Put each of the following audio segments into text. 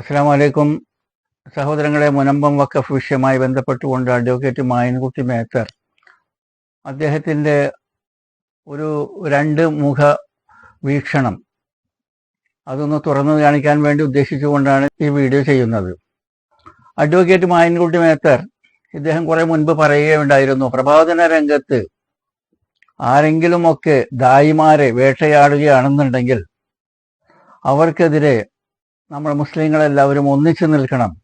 അസ്സാം വലൈക്കും സഹോദരങ്ങളെ മുനമ്പം വക്കഫ് വിഷയമായി ബന്ധപ്പെട്ടുകൊണ്ട് അഡ്വക്കേറ്റ് മായൻകുട്ടി മേത്തർ അദ്ദേഹത്തിന്റെ ഒരു രണ്ട് മുഖ വീക്ഷണം അതൊന്ന് തുറന്നു കാണിക്കാൻ വേണ്ടി ഉദ്ദേശിച്ചുകൊണ്ടാണ് ഈ വീഡിയോ ചെയ്യുന്നത്. അഡ്വക്കേറ്റ് മായൻകുട്ടി മേത്തർ ഇദ്ദേഹം കുറെ മുൻപ് പറയുകയുണ്ടായിരുന്നു പ്രബോധന രംഗത്ത് ആരെങ്കിലുമൊക്കെ ദായിമാരെ വേട്ടയാടുകയാണെന്നുണ്ടെങ്കിൽ അവർക്കെതിരെ നമ്മൾ മുസ്ലിങ്ങളെല്ലാവരും ഒന്നിച്ചു നിൽക്കണം.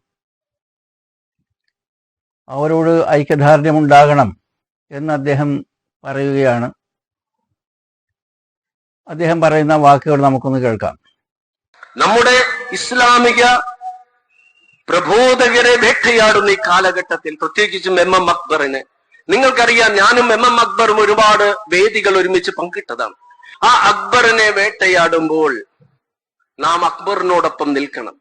അവരോട് ഐക്യദാർഢ്യമുണ്ടാകണം എന്ന് അദ്ദേഹം പറയുകയാണ്. അദ്ദേഹം പറയുന്ന വാക്കുകൾ നമുക്കൊന്ന് കേൾക്കാം. നമ്മുടെ ഇസ്ലാമിക പ്രബോധകരെ വേട്ടയാടുന്ന ഈ കാലഘട്ടത്തിൽ പ്രത്യേകിച്ചും എം എം അക്ബറിന്. നിങ്ങൾക്കറിയാം ഞാനും എം എം അക്ബറും ഒരുപാട് വേദികൾ ഒരുമിച്ച് പങ്കിട്ടതാണ്. ആ അക്ബറിനെ വേട്ടയാടുമ്പോൾ നാം അക്ബറിനോടൊപ്പം നിൽക്കണം.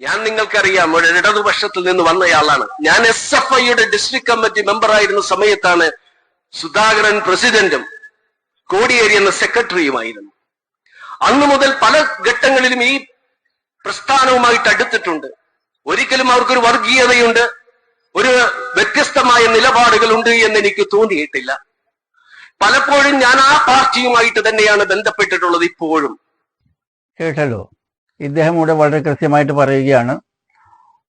ഞാൻ നിങ്ങൾക്കറിയാം ഒരു ഇടതുപക്ഷത്തിൽ നിന്ന് വന്നയാളാണ്. ഞാൻ എസ് എഫ് ഐയുടെ ഡിസ്ട്രിക്ട് കമ്മിറ്റി മെമ്പറായിരുന്ന സമയത്താണ് സുധാകരൻ പ്രസിഡന്റും കോടിയേരി എന്ന സെക്രട്ടറിയുമായിരുന്നു. അന്നു മുതൽ പല ഘട്ടങ്ങളിലും ഈ പ്രസ്ഥാനവുമായിട്ട് അടുത്തിട്ടുണ്ട്. ഒരിക്കലും അവർക്കൊരു വർഗീയതയുണ്ട് ഒരു വ്യത്യസ്തമായ നിലപാടുകളുണ്ട് എന്ന് എനിക്ക് തോന്നിയിട്ടില്ല. പലപ്പോഴും ഞാൻ ആ പാർട്ടിയുമായിട്ട് തന്നെയാണ് ബന്ധപ്പെട്ടിട്ടുള്ളത് ഇപ്പോഴും. കേട്ടല്ലോ. ഇദ്ദേഹം ഇവിടെ വളരെ കൃത്യമായിട്ട് പറയുകയാണ്.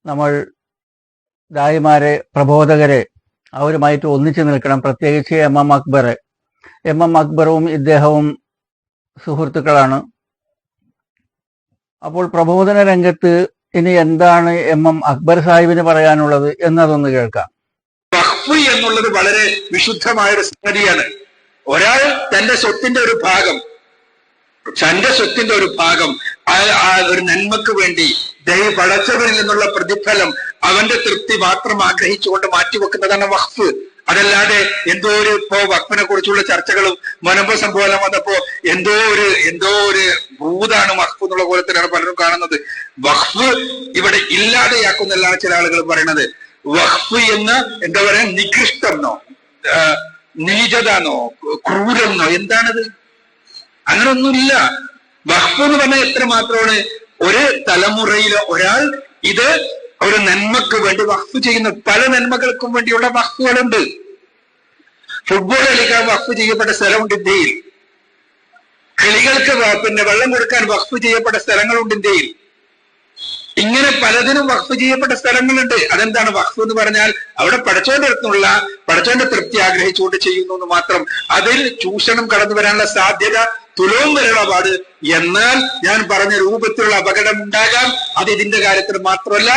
നമ്മൾ ദായിമാരെ പ്രബോധകരെ അവരുമായിട്ട് ഒന്നിച്ചു നിൽക്കണം. പ്രത്യേകിച്ച് M M Akbar M M അക്ബറും ഇദ്ദേഹവും സുഹൃത്തുക്കളാണ്. അപ്പോൾ പ്രബോധന രംഗത്ത് ഇനി എന്താണ് എം എം അക്ബർ സാഹിബിന് പറയാനുള്ളത് എന്നതൊന്ന് കേൾക്കാം. എന്നുള്ളത് വളരെ വിശുദ്ധമായ ഒരു സംഗതിയാണ്. ഒരാൾ തന്റെ സ്വത്തിന്റെ ഒരു ഭാഗം തന്റെ സ്വത്തിന്റെ ഒരു ഭാഗം ഒരു നന്മക്ക് വേണ്ടി ദൈവ പടച്ചവരിൽ നിന്നുള്ള പ്രതിഫലം അവന്റെ തൃപ്തി മാത്രം ആഗ്രഹിച്ചുകൊണ്ട് മാറ്റിവെക്കുന്നതാണ് വഖഫ്. അതല്ലാതെ എന്തോ ഒരു ഇപ്പോ വഖഫിനെ കുറിച്ചുള്ള ചർച്ചകളും മനമ്പ സംഭവം വന്നപ്പോ എന്തോ ഒരു എന്തോ ഒരു ഭൂതാണ് വഖഫ് എന്നുള്ള കോലത്തിലാണ് പലരും കാണുന്നത്. വഖഫ് ഇവിടെ ഇല്ലാതെയാക്കുന്നല്ലാണ് ചില ആളുകൾ പറയുന്നത് വഖഫ് എന്ന് എന്താ പറയാ നികൃഷ്ടമെന്നോ നീചതാന്നോ ക്രൂരെന്നോ എന്താണത്? അങ്ങനൊന്നുമില്ല. വഖഫ് എന്ന് പറഞ്ഞാൽ എത്ര മാത്രമാണ്? ഒരു തലമുറയിൽ ഒരാൾ ഇത് ഒരു നന്മക്ക് വേണ്ടി വഖഫ് ചെയ്യുന്ന പല നന്മകൾക്കും വേണ്ടിയുള്ള വഖഫുകളുണ്ട്. ഫുട്ബോൾ കളിക്കാൻ വഖഫ് ചെയ്യപ്പെട്ട സ്ഥലമുണ്ട് ഇന്ത്യയിൽ. കിളികൾക്ക് പിന്നെ വെള്ളം കൊടുക്കാൻ വഖഫ് ചെയ്യപ്പെട്ട സ്ഥലങ്ങളുണ്ട് ഇന്ത്യയിൽ. ഇങ്ങനെ പലതിനും വഖഫ് ചെയ്യപ്പെട്ട സ്ഥലങ്ങളുണ്ട്. അതെന്താണ് വഖഫ് എന്ന് പറഞ്ഞാൽ അവിടെ പടച്ചോന്റെ അടുത്തുള്ള പടച്ചോന്റെ തൃപ്തി ആഗ്രഹിച്ചുകൊണ്ട് ചെയ്യുന്നു എന്ന് മാത്രം. അതിൽ ചൂഷണം കടന്നു വരാനുള്ള സാധ്യത തുലവും വരെയുള്ള പാട്. എന്നാൽ ഞാൻ പറഞ്ഞ രൂപത്തിലുള്ള അപകടം ഉണ്ടാകാം. അത് ഇതിന്റെ കാര്യത്തിൽ മാത്രമല്ല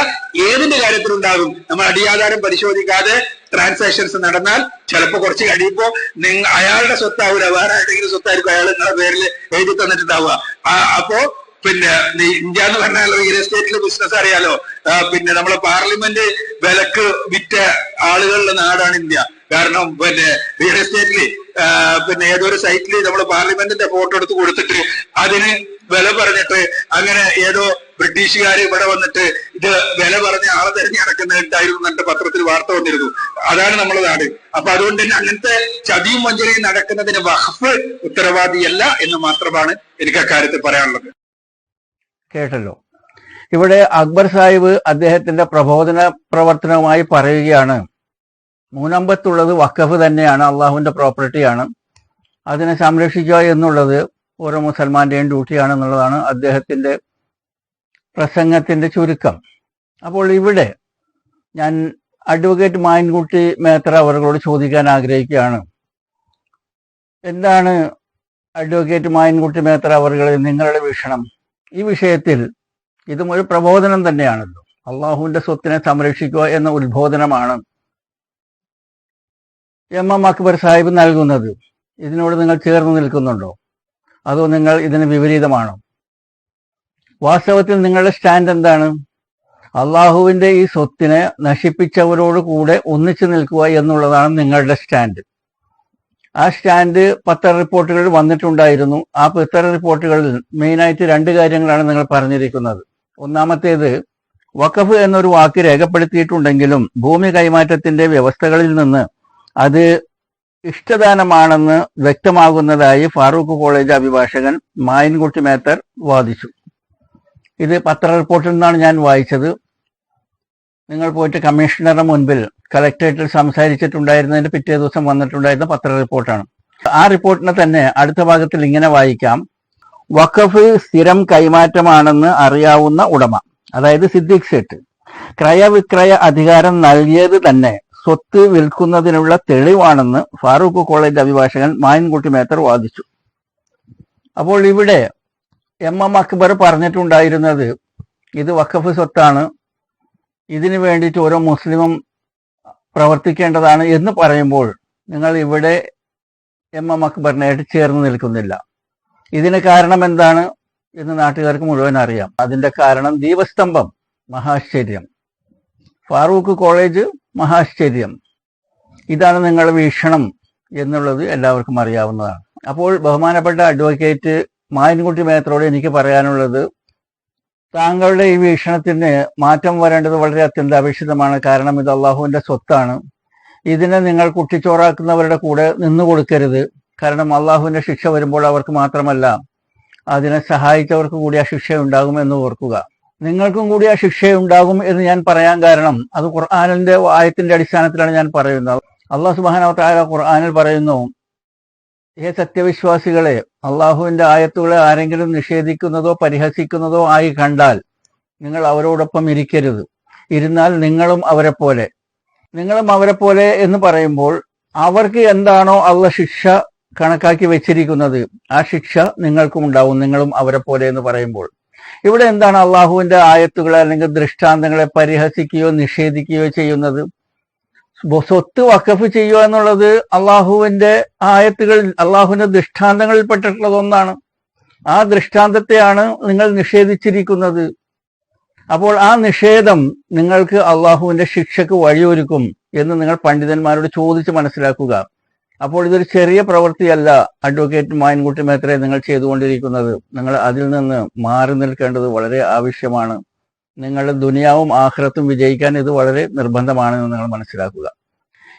ഏതിന്റെ കാര്യത്തിലുണ്ടാകും നമ്മൾ അടിയാധാരം പരിശോധിക്കാതെ ട്രാൻസാക്ഷൻസ് നടന്നാൽ ചിലപ്പോൾ കുറച്ച് കഴിയുമ്പോൾ നിങ്ങൾ അയാളുടെ സ്വത്താവില്ല വേറെ ആരുടെങ്കിലും സ്വത്തായിരിക്കും അയാൾ നിങ്ങളുടെ പേരിൽ എഴുതി തന്നിട്ടുണ്ടാവുക. അപ്പോ പിന്നെ ഇന്ത്യ എന്ന് പറഞ്ഞാൽ റിയൽ എസ്റ്റേറ്റിലെ ബിസിനസ് അറിയാലോ? പിന്നെ നമ്മളെ പാർലമെന്റ് വിലക്ക് വിറ്റ ആളുകളുടെ നാടാണ് ഇന്ത്യ. കാരണം പിന്നെ റിയൽ എസ്റ്റേറ്റിൽ പിന്നെ ഏതൊരു സൈറ്റിൽ നമ്മൾ പാർലമെന്റിന്റെ ഫോട്ടോ എടുത്ത് കൊടുത്തിട്ട് അതിന് വില പറഞ്ഞിട്ട് അങ്ങനെ ഏതോ ബ്രിട്ടീഷുകാർ ഇവിടെ വന്നിട്ട് ഇത് വില പറഞ്ഞ ആളെ തെരഞ്ഞു നടക്കുന്നുണ്ടായിരുന്നു എന്നിട്ട് പത്രത്തിൽ വാർത്ത വന്നിരുന്നു. അതാണ് നമ്മൾ നാട്. അപ്പൊ അതുകൊണ്ട് തന്നെ അങ്ങനത്തെ ചതിയും വഞ്ചനയും നടക്കുന്നതിന് വഖഫ് ഉത്തരവാദിയല്ല എന്ന് മാത്രമാണ് എനിക്ക് അക്കാര്യത്തിൽ പറയാനുള്ളത്. കേട്ടല്ലോ. ഇവിടെ അക്ബർ സാഹിബ് അദ്ദേഹത്തിന്റെ പ്രബോധന പ്രവർത്തനവുമായി പറയുകയാണ് മൂന്നമ്പത്തുള്ളത് വക്കഫ് തന്നെയാണ് അള്ളാഹുവിന്റെ പ്രോപ്പർട്ടിയാണ് അതിനെ സംരക്ഷിക്കുക എന്നുള്ളത് ഓരോ മുസൽമാന്റെയും ഡ്യൂട്ടിയാണെന്നുള്ളതാണ് അദ്ദേഹത്തിന്റെ പ്രസംഗത്തിന്റെ ചുരുക്കം. അപ്പോൾ ഇവിടെ ഞാൻ അഡ്വക്കേറ്റ് മായൻകുട്ടി മേത്ര അവരോട് ചോദിക്കാൻ ആഗ്രഹിക്കുകയാണ്. എന്താണ് അഡ്വക്കേറ്റ് മായൻകുട്ടി മേത്ര അവറുകളിൽ നിങ്ങളുടെ വീക്ഷണം? ഈ വിഷയത്തിൽ ഇതും ഒരു പ്രബോധനം തന്നെയാണല്ലോ. അള്ളാഹുവിന്റെ സ്വത്തിനെ സംരക്ഷിക്കുക എന്ന ഉത്ബോധനമാണ് എം എം അക്ബർ സാഹിബ് നൽകുന്നത്. ഇതിനോട് നിങ്ങൾ ചേർന്ന് നിൽക്കുന്നുണ്ടോ? അതോ നിങ്ങൾ ഇതിന് വിപരീതമാണോ? വാസ്തവത്തിൽ നിങ്ങളുടെ സ്റ്റാൻഡ് എന്താണ്? അള്ളാഹുവിന്റെ ഈ സ്വത്തിനെ നശിപ്പിച്ചവരോട് കൂടെ ഒന്നിച്ചു നിൽക്കുക എന്നുള്ളതാണ് നിങ്ങളുടെ സ്റ്റാൻഡ് ആ സ്റ്റാൻഡ് പത്ര റിപ്പോർട്ടുകൾ വന്നിട്ടുണ്ടായിരുന്നു. ആ പത്ര റിപ്പോർട്ടുകളിൽ മെയിനായിട്ട് രണ്ട് കാര്യങ്ങളാണ് നിങ്ങൾ പറഞ്ഞിരിക്കുന്നത്. ഒന്നാമത്തേത് വഖഫ് എന്നൊരു വാക്ക് രേഖപ്പെടുത്തിയിട്ടുണ്ടെങ്കിലും ഭൂമി കൈമാറ്റത്തിന്റെ വ്യവസ്ഥകളിൽ നിന്ന് അത് ഇഷ്ടദാനമാണെന്ന് വ്യക്തമാകുന്നതായി ഫാറൂഖ് കോളേജ് അഭിഭാഷകൻ മായൻകുട്ടി മേത്തർ വാദിച്ചു. ഇത് പത്ര റിപ്പോർട്ടിൽ നിന്നാണ് ഞാൻ വായിച്ചത്. നിങ്ങൾ പോയിട്ട് കമ്മീഷണറുടെ മുൻപിൽ കലക്ടറേറ്റിൽ സംസാരിച്ചിട്ടുണ്ടായിരുന്നതിന്റെ പിറ്റേ ദിവസം വന്നിട്ടുണ്ടായിരുന്ന പത്ര റിപ്പോർട്ടാണ്. ആ റിപ്പോർട്ടിനെ തന്നെ അടുത്ത ഭാഗത്തിൽ ഇങ്ങനെ വായിക്കാം. വഖഫ് സ്ഥിരം കൈമാറ്റമാണെന്ന് അറിയാവുന്ന ഉടമ അതായത് സിദ്ദിഖ് ഷെട്ട് ക്രയവിക്രയ അധികാരം നൽകിയത് തന്നെ സ്വത്ത് വിൽക്കുന്നതിനുള്ള തെളിവാണെന്ന് ഫാറൂഖ് കോളേജ് അഭിഭാഷകൻ മായൻകുട്ടി മേത്തർ വാദിച്ചു. അപ്പോൾ ഇവിടെ എം എം അക്ബർ പറഞ്ഞിട്ടുണ്ടായിരുന്നത് ഇത് വഖഫ് സ്വത്താണ് ഇതിനു വേണ്ടിയിട്ട് ഓരോ മുസ്ലിമും പ്രവർത്തിക്കേണ്ടതാണ് എന്ന് പറയുമ്പോൾ നിങ്ങൾ ഇവിടെ എം എം അക്ബറിനായിട്ട് ചേർന്ന് നിൽക്കുന്നില്ല. ഇതിന് കാരണം എന്താണ് എന്ന് നാട്ടുകാർക്ക് മുഴുവൻ അറിയാം. അതിന്റെ കാരണം ദീപസ്തംഭം മഹാശ്ചര്യം. ഫാറൂഖ് കോളേജ് മഹാശ്ചര്യം. ഇതാണ് നിങ്ങളുടെ വീക്ഷണം എന്നുള്ളത് എല്ലാവർക്കും അറിയാവുന്നതാണ്. അപ്പോൾ ബഹുമാനപ്പെട്ട അഡ്വക്കേറ്റ് മായൻകുട്ടി മേത്രോട് എനിക്ക് പറയാനുള്ളത് താങ്കളുടെ ഈ വീക്ഷണത്തിന് മാറ്റം വരേണ്ടത് വളരെ അത്യന്താപേക്ഷിതമാണ്. കാരണം ഇത് അള്ളാഹുവിന്റെ സ്വത്താണ്. ഇതിനെ നിങ്ങൾ കുട്ടിച്ചോറാക്കുന്നവരുടെ കൂടെ നിന്നു കൊടുക്കരുത്. കാരണം അള്ളാഹുവിന്റെ ശിക്ഷ വരുമ്പോൾ അവർക്ക് മാത്രമല്ല അതിനെ സഹായിച്ചവർക്ക് കൂടി ആ ശിക്ഷ ഉണ്ടാകുമെന്ന് ഓർക്കുക. നിങ്ങൾക്കും കൂടി ആ ശിക്ഷ ഉണ്ടാകും എന്ന് ഞാൻ പറയാൻ കാരണം അത് ഖുർആാനിന്റെ ആയത്തിന്റെ അടിസ്ഥാനത്തിലാണ് ഞാൻ പറയുന്നത്. അള്ളാഹു സുബാന ഖുർആാനിൽ പറയുന്നു ഹേ സത്യവിശ്വാസികളെ അള്ളാഹുവിന്റെ ആയത്തുകളെ ആരെങ്കിലും നിഷേധിക്കുന്നതോ പരിഹസിക്കുന്നതോ ആയി കണ്ടാൽ നിങ്ങൾ അവരോടൊപ്പം ഇരിക്കരുത്. ഇരുന്നാൽ നിങ്ങളും അവരെ പോലെ. നിങ്ങളും അവരെ പോലെ എന്ന് പറയുമ്പോൾ അവർക്ക് എന്താണോ അള്ള ശിക്ഷ കണക്കാക്കി വെച്ചിരിക്കുന്നത് ആ ശിക്ഷ നിങ്ങൾക്കും ഉണ്ടാവും നിങ്ങളും അവരെ പോലെ എന്ന് പറയുമ്പോൾ. ഇവിടെ എന്താണ് അള്ളാഹുവിന്റെ ആയത്തുകളെ അല്ലെങ്കിൽ ദൃഷ്ടാന്തങ്ങളെ പരിഹസിക്കുകയോ നിഷേധിക്കുകയോ ചെയ്യുന്നത്? സ്വത്ത് വക്കഫ് ചെയ്യുക എന്നുള്ളത് അള്ളാഹുവിന്റെ ആയത്തുകൾ അള്ളാഹുവിന്റെ ദൃഷ്ടാന്തങ്ങളിൽ പെട്ടിട്ടുള്ളത് ഒന്നാണ് ആ ദൃഷ്ടാന്തത്തെയാണ് നിങ്ങൾ നിഷേധിച്ചിരിക്കുന്നത്. അപ്പോൾ ആ നിഷേധം നിങ്ങൾക്ക് അള്ളാഹുവിന്റെ ശിക്ഷക്ക് വഴിയൊരുക്കും എന്ന് നിങ്ങൾ പണ്ഡിതന്മാരോട് ചോദിച്ച് മനസ്സിലാക്കുക. അപ്പോൾ ഇതൊരു ചെറിയ പ്രവൃത്തിയല്ല. അഡ്വക്കേറ്റ് മായൻകുട്ടി മേത്രയെ നിങ്ങൾ ചെയ്തുകൊണ്ടിരിക്കുന്നത്. നിങ്ങൾ അതിൽ നിന്ന് മാറി നിൽക്കേണ്ടത് വളരെ ആവശ്യമാണ്. നിങ്ങളുടെ ദുനിയാവും ആഹ്റത്തും വിജയിക്കാൻ ഇത് വളരെ നിർബന്ധമാണെന്ന് നിങ്ങൾ മനസ്സിലാക്കുക.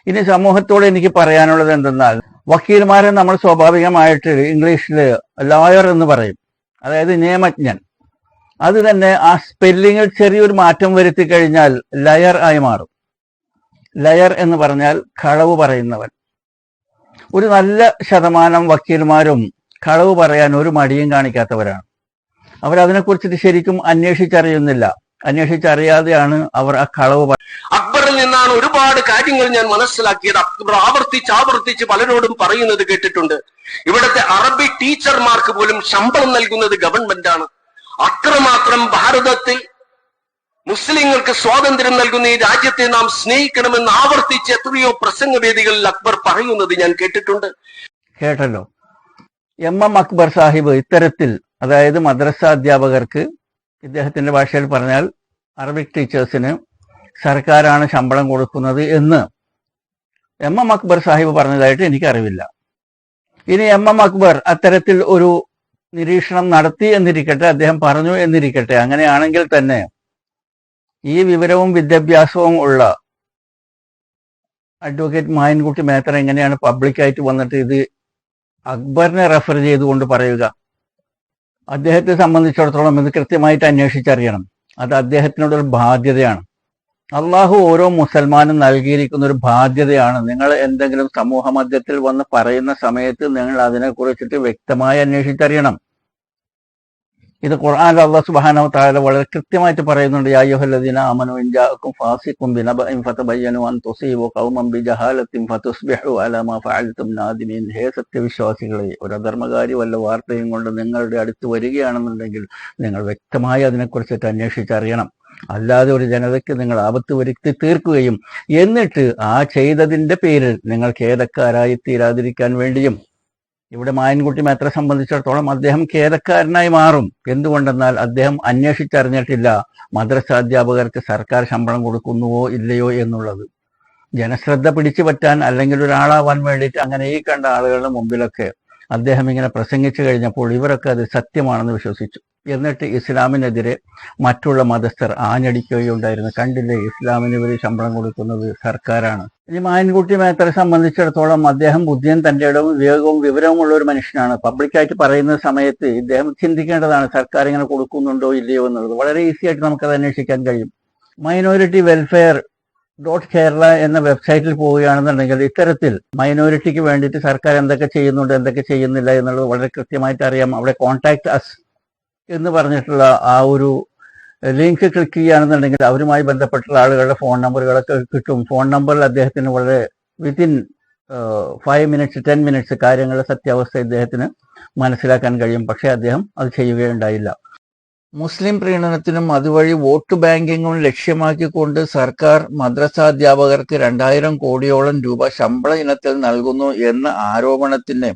ഇനി സമൂഹത്തോട് എനിക്ക് പറയാനുള്ളത് എന്തെന്നാൽ വക്കീൽമാരെ നമ്മൾ സ്വാഭാവികമായിട്ട് ഇംഗ്ലീഷിൽ ലോയർ എന്ന് പറയും. അതായത് നിയമജ്ഞൻ. അത് തന്നെ ആ സ്പെല്ലിങ്ങിൽ ചെറിയൊരു മാറ്റം വരുത്തി കഴിഞ്ഞാൽ ലയർ ആയി മാറും. ലയർ എന്ന് പറഞ്ഞാൽ കളവ് പറയുന്നവൻ. ഒരു നല്ല ശതമാനം വക്കീൽമാരും കളവ് പറയാൻ ഒരു മടിയും കാണിക്കാത്തവരാണ്. അവരതിനെക്കുറിച്ചിട്ട് ശരിക്കും അന്വേഷിച്ചറിയുന്നില്ല. അന്വേഷിച്ചറിയാതെയാണ് അവർ ആ കളവ് അക്ബറിൽ നിന്നാണ് ഒരുപാട് കാര്യങ്ങൾ ഞാൻ മനസ്സിലാക്കിയത്. അക്ബർ ആവർത്തിച്ച് ആവർത്തിച്ച് പലരോടും പറയുന്നത് കേട്ടിട്ടുണ്ട്. ഇവിടുത്തെ അറബി ടീച്ചർമാർക്ക് പോലും ശമ്പളം നൽകുന്നത് ഗവൺമെന്റ് ആണ് അത്രമാത്രം ഭാരതത്തിൽ മുസ്ലിങ്ങൾക്ക് സ്വാതന്ത്ര്യം നൽകുന്ന ഈ രാജ്യത്തെ നാം സ്നേഹിക്കണമെന്ന് ആവർത്തിച്ച് എത്രയോ പ്രസംഗവേദികളിൽ അക്ബർ പറയുന്നത് ഞാൻ കേട്ടിട്ടുണ്ട്. കേട്ടല്ലോ. എം എം അക്ബർ സാഹിബ് ഇത്തരത്തിൽ അതായത് മദ്രസ അധ്യാപകർക്ക് ഇദ്ദേഹത്തിന്റെ ഭാഷയിൽ പറഞ്ഞാൽ അറബിക് ടീച്ചേഴ്സിന് സർക്കാരാണ് ശമ്പളം കൊടുക്കുന്നത് എന്ന് എം എം അക്ബർ സാഹിബ് പറഞ്ഞതായിട്ട് എനിക്കറിവില്ല. ഇനി എം എം അക്ബർ അത്തരത്തിൽ ഒരു നിരീക്ഷണം നടത്തി എന്നിരിക്കട്ടെ അദ്ദേഹം പറഞ്ഞു എന്നിരിക്കട്ടെ അങ്ങനെയാണെങ്കിൽ തന്നെ ഈ വിവരവും വിദ്യാഭ്യാസവും ഉള്ള അഡ്വക്കേറ്റ് മായൻകുട്ടി മേത്തർ എങ്ങനെയാണ് പബ്ലിക്കായിട്ട് വന്നിട്ട് ഇത് അക്ബറിനെ റെഫർ ചെയ്തുകൊണ്ട് പറയുക? അദ്ദേഹത്തെ സംബന്ധിച്ചിടത്തോളം ഇത് കൃത്യമായിട്ട് അന്വേഷിച്ചറിയണം. അത് അദ്ദേഹത്തിനോടൊരു ബാധ്യതയാണ്. അള്ളാഹു ഓരോ മുസൽമാനും നൽകിയിരിക്കുന്ന ഒരു ബാധ്യതയാണ്. നിങ്ങൾ എന്തെങ്കിലും സമൂഹ മധ്യത്തിൽ വന്ന് പറയുന്ന സമയത്ത് നിങ്ങൾ അതിനെക്കുറിച്ചിട്ട് വ്യക്തമായി അന്വേഷിച്ചറിയണം. ഇത് ഖുർആൻ അള്ളാഹു സുബാനോ താഴെ വളരെ കൃത്യമായിട്ട് പറയുന്നുണ്ട് ഖൗമൻ ബിജഹാലത്തിൻ അലാ മാ ഹേ സത്യവിശ്വാസികളെ ഒരു അധർമ്മകാരി വല്ല വാർത്തയും കൊണ്ട് നിങ്ങളുടെ അടുത്ത് വരികയാണെന്നുണ്ടെങ്കിൽ നിങ്ങൾ വ്യക്തമായി അതിനെക്കുറിച്ചിട്ട് അന്വേഷിച്ചറിയണം. അല്ലാതെ ഒരു ജനതയ്ക്ക് നിങ്ങൾ ആപത്ത് വരുത്തി തീർക്കുകയും എന്നിട്ട് ആ ചെയ്തതിന്റെ പേരിൽ നിങ്ങൾ ഖേദക്കാരായി തീരാതിരിക്കാൻ വേണ്ടിയും ഇവിടെ മായൻകുട്ടി മേത്ര സംബന്ധിച്ചിടത്തോളം അദ്ദേഹം ഖേദക്കാരനായി മാറും. എന്തുകൊണ്ടെന്നാൽ അദ്ദേഹം അന്വേഷിച്ചറിഞ്ഞിട്ടില്ല മദ്രസ അധ്യാപകർക്ക് സർക്കാർ ശമ്പളം കൊടുക്കുന്നുവോ ഇല്ലയോ എന്നുള്ളത്. ജനശ്രദ്ധ പിടിച്ചു പറ്റാൻ അല്ലെങ്കിൽ ഒരാളാവാൻ വേണ്ടിയിട്ട് അങ്ങനെ ഈ കണ്ട ആളുകളുടെ മുമ്പിലൊക്കെ അദ്ദേഹം ഇങ്ങനെ പ്രസംഗിച്ചു കഴിഞ്ഞപ്പോൾ ഇവരൊക്കെ അത് സത്യമാണെന്ന് വിശ്വസിച്ചു. എന്നിട്ട് ഇസ്ലാമിനെതിരെ മറ്റുള്ള മതസ്ഥർ ആഞ്ഞടിക്കുകയുണ്ടായിരുന്നു. കണ്ടില്ലേ ഇസ്ലാമിന് ഇവർ ശമ്പളം കൊടുക്കുന്നത് സർക്കാരാണ്. ഇനി മായൻകുട്ടി മേത്തറെ സംബന്ധിച്ചിടത്തോളം അദ്ദേഹം ബുദ്ധിയും തന്റെ ഇടവും വിവേകവും വിവരവുമുള്ള ഒരു മനുഷ്യനാണ്. പബ്ലിക്കായിട്ട് പറയുന്ന സമയത്ത് ഇദ്ദേഹം ചിന്തിക്കേണ്ടതാണ് സർക്കാർ ഇങ്ങനെ കൊടുക്കുന്നുണ്ടോ ഇല്ലയോ എന്നുള്ളത്. വളരെ ഈസി ആയിട്ട് നമുക്കത് അന്വേഷിക്കാൻ കഴിയും. മൈനോറിറ്റി വെൽഫെയർ ഡോട്ട് കേരള എന്ന വെബ്സൈറ്റിൽ പോവുകയാണെന്നുണ്ടെങ്കിൽ ഇത്തരത്തിൽ മൈനോറിറ്റിക്ക് വേണ്ടിയിട്ട് സർക്കാർ എന്തൊക്കെ ചെയ്യുന്നുണ്ട് എന്തൊക്കെ ചെയ്യുന്നില്ല എന്നുള്ളത് വളരെ കൃത്യമായിട്ട് അറിയാം. അവിടെ കോൺടാക്ട് അസ് എന്ന് പറഞ്ഞിട്ടുള്ള ആ ഒരു ലിങ്ക് ക്ലിക്ക് ചെയ്യുകയാണെന്നുണ്ടെങ്കിൽ അവരുമായി ബന്ധപ്പെട്ടുള്ള ആളുകളുടെ ഫോൺ നമ്പറുകളൊക്കെ കിട്ടും. ഫോൺ നമ്പറിൽ അദ്ദേഹത്തിന് വളരെ within five minutes ten minutes കാര്യങ്ങളുടെ സത്യാവസ്ഥ ഇദ്ദേഹത്തിന് മനസ്സിലാക്കാൻ കഴിയും. പക്ഷേ അദ്ദേഹം അത് ചെയ്യുകയുണ്ടായില്ല. മുസ്ലിം പ്രീണനത്തിനും അതുവഴി വോട്ട് ബാങ്കിങ്ങും ലക്ഷ്യമാക്കിക്കൊണ്ട് സർക്കാർ മദ്രസാധ്യാപകർക്ക് രണ്ടായിരം കോടിയോളം രൂപ ശമ്പള ഇനത്തിൽ നൽകുന്നു എന്ന ആരോപണത്തിന്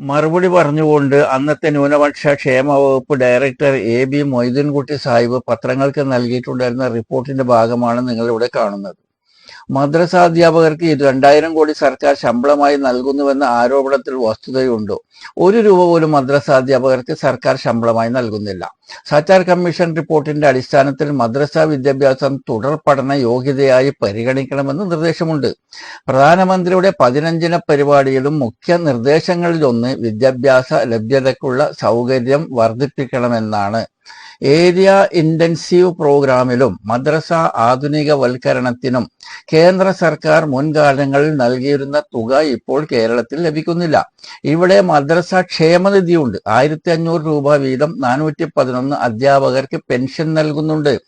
മറുപടി പറഞ്ഞുകൊണ്ട് അന്നത്തെ ന്യൂനപക്ഷ ക്ഷേമ വകുപ്പ് director A B Moideenkutty Sahib പത്രങ്ങൾക്ക് നൽകിയിട്ടുണ്ടായിരുന്ന റിപ്പോർട്ടിന്റെ ഭാഗമാണ് നിങ്ങളിവിടെ കാണുന്നത്. മദ്രസാധ്യാപകർക്ക് ഇത് രണ്ടായിരം കോടി സർക്കാർ ശമ്പളമായി നൽകുന്നുവെന്ന ആരോപണത്തിൽ വസ്തുതയുണ്ടോ. ഒരു രൂപ പോലും മദ്രസാധ്യാപകർക്ക് സർക്കാർ ശമ്പളമായി നൽകുന്നില്ല. സച്ചാർ കമ്മീഷൻ റിപ്പോർട്ടിന്റെ അടിസ്ഥാനത്തിൽ മദ്രസ വിദ്യാഭ്യാസം തുടർ പഠന യോഗ്യതയായി പരിഗണിക്കണമെന്ന് നിർദ്ദേശമുണ്ട്. പ്രധാനമന്ത്രിയുടെ പതിനഞ്ചിന പരിപാടിയിലും മുഖ്യ നിർദ്ദേശങ്ങളിലൊന്ന് വിദ്യാഭ്യാസ ലഭ്യതയ്ക്കുള്ള സൗകര്യം വർദ്ധിപ്പിക്കണമെന്നാണ്. ഏരിയ ഇന്റൻസീവ് പ്രോഗ്രാമിലും മദ്രസ ആധുനികവൽക്കരണത്തിനും കേന്ദ്ര സർക്കാർ മുൻകാലങ്ങളിൽ നൽകിയിരുന്ന തുക ഇപ്പോൾ കേരളത്തിൽ ലഭിക്കുന്നില്ല. ഇവിടെ മദ്രസ ക്ഷേമനിധിയുണ്ട്. ആയിരത്തി അഞ്ഞൂറ് രൂപ വീതം നാനൂറ്റി പതിനൊന്ന് അധ്യാപകർക്ക് പെൻഷൻ നൽകുന്നുണ്ട്.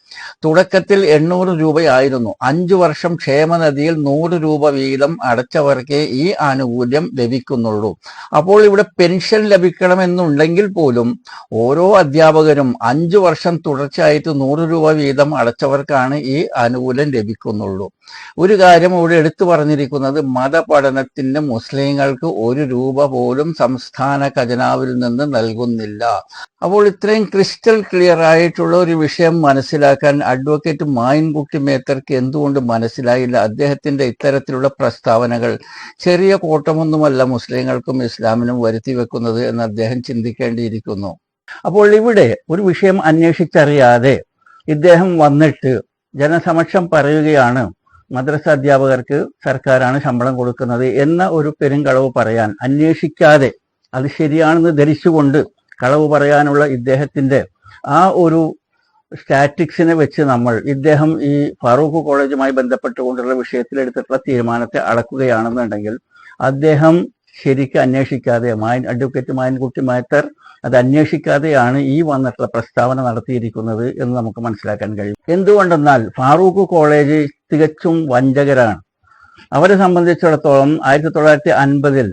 തുടക്കത്തിൽ എണ്ണൂറ് രൂപയായിരുന്നു. അഞ്ചു വർഷം ക്ഷേമനിധിയിൽ നൂറ് രൂപ വീതം അടച്ചവർക്കേ ഈ ആനുകൂല്യം ലഭിക്കുന്നുള്ളൂ. അപ്പോൾ ഇവിടെ പെൻഷൻ ലഭിക്കണമെന്നുണ്ടെങ്കിൽ പോലും ഓരോ അധ്യാപകരും അഞ്ചു വർഷം തുടർച്ചയായിട്ട് നൂറ് രൂപ വീതം അടച്ചവർക്കാണ് ഈ ആനുകൂല്യം ലഭിക്കുന്നുള്ളൂ. ഒരു കാര്യം ഇവിടെ എടുത്തു പറഞ്ഞിരിക്കുന്നത് മതപഠനത്തിന് മുസ്ലിങ്ങൾക്ക് ഒരു രൂപ പോലും സംസ്ഥാന ഖജനാവിൽ നിന്ന് നൽകുന്നില്ല. അപ്പോൾ ഇത്രയും ക്രിസ്റ്റൽ ക്ലിയർ ആയിട്ടുള്ള ഒരു വിഷയം മനസ്സിലാക്കാൻ അഡ്വക്കേറ്റ് മായൻകുട്ടി മേത്തർക്ക് എന്തുകൊണ്ട് മനസ്സിലായില്ല? അദ്ദേഹത്തിന്റെ ഇത്തരത്തിലുള്ള പ്രസ്താവനകൾ ചെറിയ കോട്ടമൊന്നുമല്ല മുസ്ലിങ്ങൾക്കും ഇസ്ലാമിനും വരുത്തി വെക്കുന്നത് എന്ന് അദ്ദേഹം ചിന്തിക്കേണ്ടിയിരിക്കുന്നു. അപ്പോൾ ഇവിടെ ഒരു വിഷയം അന്വേഷിച്ചറിയാതെ ഇദ്ദേഹം വന്നിട്ട് ജനസമക്ഷം പറയുകയാണ് മദ്രസ അധ്യാപകർക്ക് സർക്കാരാണ് ശമ്പളം കൊടുക്കുന്നത് എന്ന ഒരു പെരുങ്കളവ് പറയാൻ അന്വേഷിക്കാതെ അത് ശരിയാണെന്ന് ധരിച്ചുകൊണ്ട് കളവ് പറയാനുള്ള ഇദ്ദേഹത്തിന്റെ ആ ഒരു സ്റ്റാറ്റിക്സിനെ വെച്ച് നമ്മൾ ഇദ്ദേഹം ഈ ഫാറൂഖ് കോളേജുമായി ബന്ധപ്പെട്ടുകൊണ്ടുള്ള വിഷയത്തിൽ എടുത്തിട്ടുള്ള തീരുമാനത്തെ അളക്കുകയാണെന്നുണ്ടെങ്കിൽ അദ്ദേഹം ശരിക്ക് അന്വേഷിക്കാതെ മായൻ അഡ്വക്കേറ്റ് മായൻകുട്ടി മാത്തർ അത് അന്വേഷിക്കാതെയാണ് ഈ വന്നിട്ടുള്ള പ്രസ്താവന നടത്തിയിരിക്കുന്നത് എന്ന് നമുക്ക് മനസ്സിലാക്കാൻ കഴിയും. എന്തുകൊണ്ടെന്നാൽ ഫാറൂഖ് കോളേജ് തികച്ചും വഞ്ചകരാണ്. അവരെ സംബന്ധിച്ചിടത്തോളം ആയിരത്തി തൊള്ളായിരത്തി അൻപതിൽ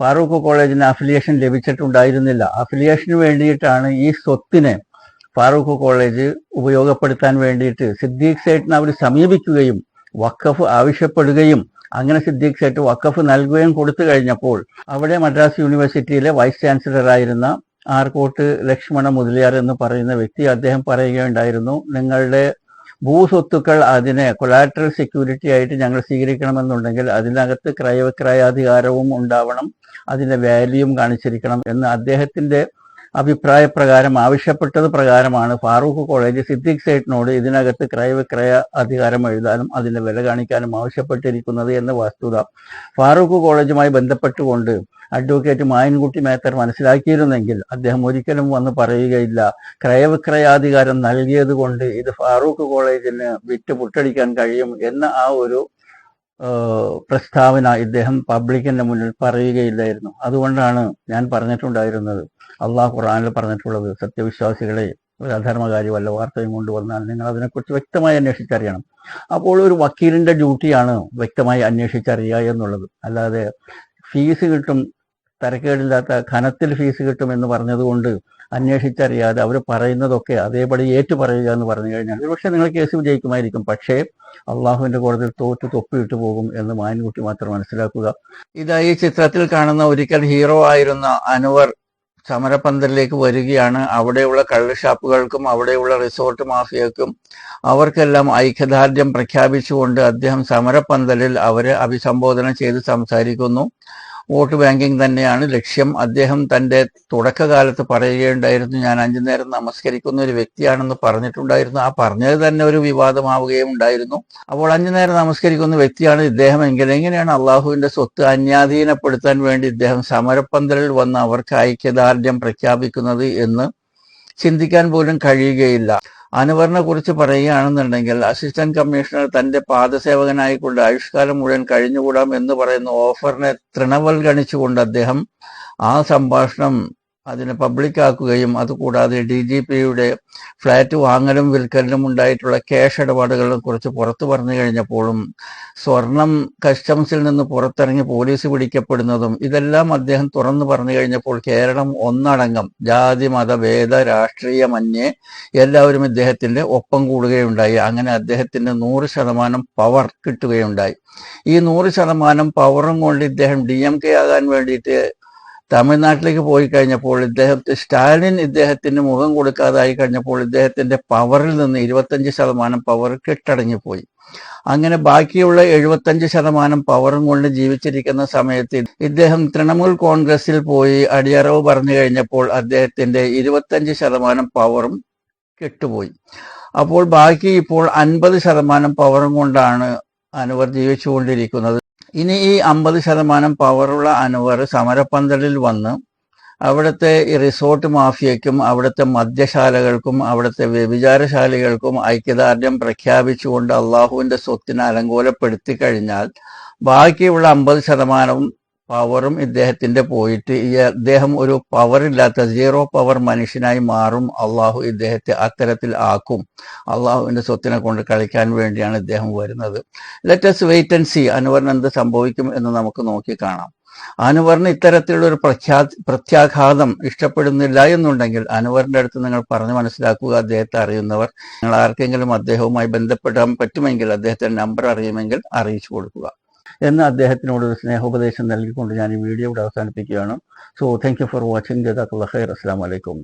ഫാറൂഖ് കോളേജിന് അഫിലിയേഷൻ ലഭിച്ചിട്ടുണ്ടായിരുന്നില്ല. അഫിലിയേഷന് വേണ്ടിയിട്ടാണ് ഈ സ്വത്തിനെ ഫാറൂഖ് കോളേജ് ഉപയോഗപ്പെടുത്താൻ വേണ്ടിയിട്ട് സിദ്ദീഖ് സേട്ടിനെ അവർ സമീപിക്കുകയും വഖഫ് ആവശ്യപ്പെടുകയും അങ്ങനെ സിദ്ദീഖ് സേട്ട് വഖഫ് നൽകുകയും കൊടുത്തു കഴിഞ്ഞപ്പോൾ അവിടെ മദ്രാസ് യൂണിവേഴ്സിറ്റിയിലെ വൈസ് ചാൻസലറായിരുന്ന ആർക്കോട്ട് ലക്ഷ്മണ മുതലിയാർ എന്ന് പറയുന്ന വ്യക്തി അദ്ദേഹം പറയുകയുണ്ടായിരുന്നു നിങ്ങളുടെ ഭൂസ്വത്തുക്കൾ അതിനെ കൊളാറ്ററൽ സെക്യൂരിറ്റി ആയിട്ട് ഞങ്ങൾ സ്വീകരിക്കണമെന്നുണ്ടെങ്കിൽ അതിനകത്ത് ക്രയവിക്രയാധികാരവും ഉണ്ടാവണം അതിന്റെ വാല്യൂം കാണിച്ചിരിക്കണം എന്ന് അദ്ദേഹത്തിന്റെ അഭിപ്രായ പ്രകാരം ആവശ്യപ്പെട്ടത് പ്രകാരമാണ് ഫാറൂഖ് കോളേജ് സിദ്ദിഖ് സേട്ടിനോട് ഇതിനകത്ത് ക്രയവിക്രയ അധികാരം എഴുതാനും അതിന്റെ വില കാണിക്കാനും ആവശ്യപ്പെട്ടിരിക്കുന്നത് എന്ന വസ്തുത ഫാറൂഖ് കോളേജുമായി ബന്ധപ്പെട്ടുകൊണ്ട് അഡ്വക്കേറ്റ് മായൻകുട്ടി മേത്തർ മനസ്സിലാക്കിയിരുന്നെങ്കിൽ അദ്ദേഹം ഒരിക്കലും വന്ന് പറയുകയില്ല. ക്രയവിക്രയാധികാരം നൽകിയത് കൊണ്ട് ഇത് ഫാറൂഖ് കോളേജിന് വിറ്റ് പുട്ടടിക്കാൻ കഴിയും എന്ന ആ ഒരു പ്രസ്താവന ഇദ്ദേഹം പബ്ലിക്കിന്റെ മുന്നിൽ പറയുകയില്ലായിരുന്നു. അതുകൊണ്ടാണ് ഞാൻ പറഞ്ഞിട്ടുണ്ടായിരുന്നത്. അള്ളാഹ് ഖുറാനിൽ പറഞ്ഞിട്ടുള്ളത് സത്യവിശ്വാസികളെ ഒരു അധർമ്മകാരി വല്ല വാർത്തയും കൊണ്ടുവന്നാൽ നിങ്ങൾ അതിനെക്കുറിച്ച് വ്യക്തമായി അന്വേഷിച്ചറിയണം. അപ്പോൾ ഒരു വക്കീലിന്റെ ഡ്യൂട്ടിയാണ് വ്യക്തമായി അന്വേഷിച്ചറിയുക എന്നുള്ളത്. അല്ലാതെ ഫീസ് കിട്ടും തരക്കേടില്ലാത്ത ഖനത്തിൽ ഫീസ് കിട്ടും എന്ന് പറഞ്ഞതുകൊണ്ട് അന്വേഷിച്ചറിയാതെ അവർ പറയുന്നതൊക്കെ അതേപടി ഏറ്റു പറയുക എന്ന് പറഞ്ഞു കഴിഞ്ഞാൽ ഒരുപക്ഷെ നിങ്ങൾ കേസ് വിജയിക്കുമായിരിക്കും. പക്ഷേ അള്ളാഹുവിന്റെ കോടതിയിൽ തോറ്റ് തൊപ്പിയിട്ട് പോകും എന്ന് മാൻകുട്ടി മാത്രം മനസ്സിലാക്കുക. ഇതാ ഈ ചിത്രത്തിൽ കാണുന്ന ഒരിക്കൽ ഹീറോ ആയിരുന്ന അൻവർ സമരപന്തലിലേക്ക് വരികയാണ്. അവിടെയുള്ള കള്ളുഷാപ്പുകൾക്കും അവിടെയുള്ള റിസോർട്ട് മാഫിയക്കും അവർക്കെല്ലാം ഐക്യദാർഢ്യം പ്രഖ്യാപിച്ചുകൊണ്ട് അദ്ദേഹം സമരപന്തലിൽ അവരെ അഭിസംബോധന ചെയ്ത് സംസാരിക്കുന്നു. വോട്ട് ബാങ്കിങ് തന്നെയാണ് ലക്ഷ്യം. അദ്ദേഹം തന്റെ തുടക്കകാലത്ത് പറയുകയുണ്ടായിരുന്നു ഞാൻ അഞ്ചു നേരം നമസ്കരിക്കുന്ന ഒരു വ്യക്തിയാണെന്ന് പറഞ്ഞിട്ടുണ്ടായിരുന്നു. ആ പറഞ്ഞത് തന്നെ ഒരു വിവാദമാവുകയും ഉണ്ടായിരുന്നു. അപ്പോൾ അഞ്ചു നേരം നമസ്കരിക്കുന്ന വ്യക്തിയാണ് ഇദ്ദേഹം എങ്കിൽ എങ്ങനെയാണ് അള്ളാഹുവിന്റെ സ്വത്ത് അന്യാധീനപ്പെടുത്താൻ വേണ്ടി ഇദ്ദേഹം സമരപ്പന്തലിൽ വന്ന് അവർക്ക് ഐക്യദാർഢ്യം പ്രഖ്യാപിക്കുന്നത് എന്ന് ചിന്തിക്കാൻ പോലും കഴിയുകയില്ല. അനുവറിനെ കുറിച്ച് പറയുകയാണെന്നുണ്ടെങ്കിൽ അസിസ്റ്റന്റ് കമ്മീഷണർ തന്റെ പാദസേവകനായിക്കൊണ്ട് ആയുഷ്കാലം മുഴുവൻ കഴിഞ്ഞുകൂടാം എന്ന് പറയുന്ന ഓഫറിനെ തൃണവൽഗണിച്ചുകൊണ്ട് അദ്ദേഹം ആ സംഭാഷണം അതിനെ പബ്ലിക്കാക്കുകയും അതുകൂടാതെ ഡി ജി പിയുടെ ഫ്ലാറ്റ് വാങ്ങലും വിൽക്കലിനും ഉണ്ടായിട്ടുള്ള ക്യാഷ് ഇടപാടുകളെ കുറിച്ച് പുറത്തു പറഞ്ഞു കഴിഞ്ഞപ്പോഴും സ്വർണം കസ്റ്റംസിൽ നിന്ന് പുറത്തിറങ്ങി പോലീസ് പിടിക്കപ്പെടുന്നതും ഇതെല്ലാം അദ്ദേഹം തുറന്നു പറഞ്ഞു കഴിഞ്ഞപ്പോൾ കേരളം ഒന്നടങ്കം ജാതി മത ഭേദ രാഷ്ട്രീയമന്യേ എല്ലാവരും ഇദ്ദേഹത്തിന്റെ ഒപ്പം കൂടുകയുണ്ടായി. അങ്ങനെ അദ്ദേഹത്തിന്റെ നൂറ് ശതമാനം പവർ കിട്ടുകയുണ്ടായി. ഈ നൂറ് ശതമാനം പവറും കൊണ്ട് ഇദ്ദേഹം ഡി എം കെ ആകാൻ വേണ്ടിയിട്ട് തമിഴ്നാട്ടിലേക്ക് പോയി കഴിഞ്ഞപ്പോൾ ഇദ്ദേഹത്തെ സ്റ്റാലിൻ ഇദ്ദേഹത്തിന് മുഖം കൊടുക്കാതായി കഴിഞ്ഞപ്പോൾ ഇദ്ദേഹത്തിന്റെ പവറിൽ നിന്ന് ഇരുപത്തഞ്ച് ശതമാനം പവർ കെട്ടടങ്ങിപ്പോയി. അങ്ങനെ ബാക്കിയുള്ള എഴുപത്തഞ്ച് ശതമാനം പവറും കൊണ്ട് ജീവിച്ചിരിക്കുന്ന സമയത്ത് ഇദ്ദേഹം തൃണമൂൽ കോൺഗ്രസിൽ പോയി അടിയറവ് പറഞ്ഞു കഴിഞ്ഞപ്പോൾ അദ്ദേഹത്തിന്റെ ഇരുപത്തഞ്ച് ശതമാനം പവറും കെട്ടുപോയി. അപ്പോൾ ബാക്കി ഇപ്പോൾ അൻപത് ശതമാനം പവറും കൊണ്ടാണ് അനുവർ ജീവിച്ചുകൊണ്ടിരിക്കുന്നത്. ഇനി ഈ അമ്പത് ശതമാനം പവറുള്ള അനുവർ സമരപ്പന്തലിൽ വന്ന് അവിടുത്തെ റിസോർട്ട് മാഫിയയ്ക്കും അവിടുത്തെ മദ്യശാലകൾക്കും അവിടുത്തെ വ്യഭിചാരശാലികൾക്കും ഐക്യദാർഢ്യം പ്രഖ്യാപിച്ചുകൊണ്ട് അള്ളാഹുവിന്റെ സ്വത്തിനെ അലങ്കോലപ്പെടുത്തി കഴിഞ്ഞാൽ ബാക്കിയുള്ള അമ്പത് ശതമാനവും പവറും ഇദ്ദേഹത്തിന്റെ പോയിട്ട് ഈ അദ്ദേഹം ഒരു പവറില്ലാത്ത സീറോ പവർ മനുഷ്യനായി മാറും. അള്ളാഹു ഇദ്ദേഹത്തെ അത്തരത്തിൽ ആക്കും. അള്ളാഹുവിന്റെ സ്വത്തിനെ കൊണ്ട് കളിക്കാൻ വേണ്ടിയാണ് ഇദ്ദേഹം വരുന്നത്. Let let's wait and C അനുവറിന് എന്ത് സംഭവിക്കും എന്ന് നമുക്ക് നോക്കി കാണാം. അനുവറിന് ഇത്തരത്തിലുള്ള ഒരു പ്രഖ്യാ പ്രത്യാഘാതം ഇഷ്ടപ്പെടുന്നില്ല എന്നുണ്ടെങ്കിൽ അനുവറിന്റെ അടുത്ത് നിങ്ങൾ പറഞ്ഞു മനസ്സിലാക്കുക അദ്ദേഹത്തെ അറിയുന്നവർ. നിങ്ങൾ ആർക്കെങ്കിലും അദ്ദേഹവുമായി ബന്ധപ്പെടാൻ പറ്റുമെങ്കിൽ അദ്ദേഹത്തിന്റെ നമ്പർ അറിയുമെങ്കിൽ അറിയിച്ചു കൊടുക്കുക. എന്ന് അദ്ദേഹത്തിനോട് ഒരു സ്നേഹോപദേശം നൽകിക്കൊണ്ട് ഞാൻ ഈ വീഡിയോ ഇവിടെ അവസാനിപ്പിക്കുകയാണ്. So thank you for watching ജതാഖുല്ല ഹൈർ അസ്സാം വലൈക്കും